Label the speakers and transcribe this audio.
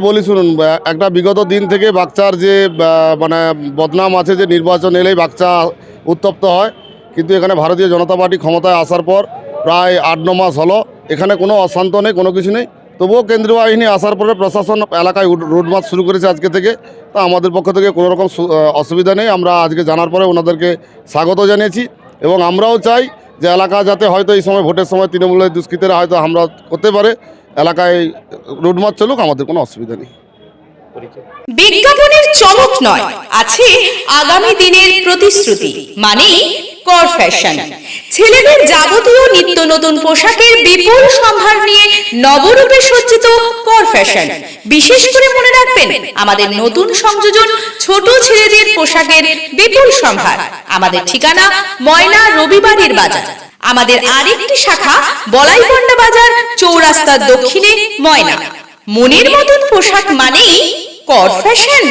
Speaker 1: বলি শুনুন একটা বিগত দিন থেকে বাচ্চার যে মানে বদনাম আছে যে নির্বাচন এলেই বাচ্চা উত্তপ্ত হয়। কিন্তু এখানে ভারতীয় জনতা পার্টি ক্ষমতায় আসার পর প্রায় আট, ন মাস হলো। এখানে কোনো অশান্ত নেই, কোনো কিছু নেই। তবুও কেন্দ্রীয় বাহিনী আসার পরে প্রশাসন এলাকায় রোড মার্চ শুরু করেছে আজকে থেকে। তা আমাদের পক্ষ থেকে কোনো রকম অসুবিধা নেই। আমরা আজকে জানার পরে ওনাদেরকে স্বাগত জানিয়েছি। এবং আমরাও চাই যে এলাকা যাতে হয়তো এই সময় ভোটের সময় তৃণমূলের দুষ্কৃতীরা হয়তো হামলা করতে পারে। এলাকায় রোড মার্চ চলুক, আমাদের কোনো অসুবিধা নেই।
Speaker 2: বিজ্ঞাপনের চমক নয়, আছে আগামী দিনের প্রতিশ্রুতি মানে কর ফ্যাশন ছেলেদের যাবতীয় নিত্য নতুন পোশাকের বিপুল সম্ভার নিয়ে নবরূপে সজ্জিত কর ফ্যাশন বিশেষ করে মনে রাখবেন, আমাদের নতুন সংযোজন ছোট ছেলেদের পোশাকের বিপুল সম্ভার। আমাদের ঠিকানা ময়না রবিবারের বাজার। আমাদের আরেকটি শাখা বলাইপন্ডা বাজার চৌরাস্তার দক্ষিণে ময়না। মনের মতন পোশাক মানেই কর ফ্যাশন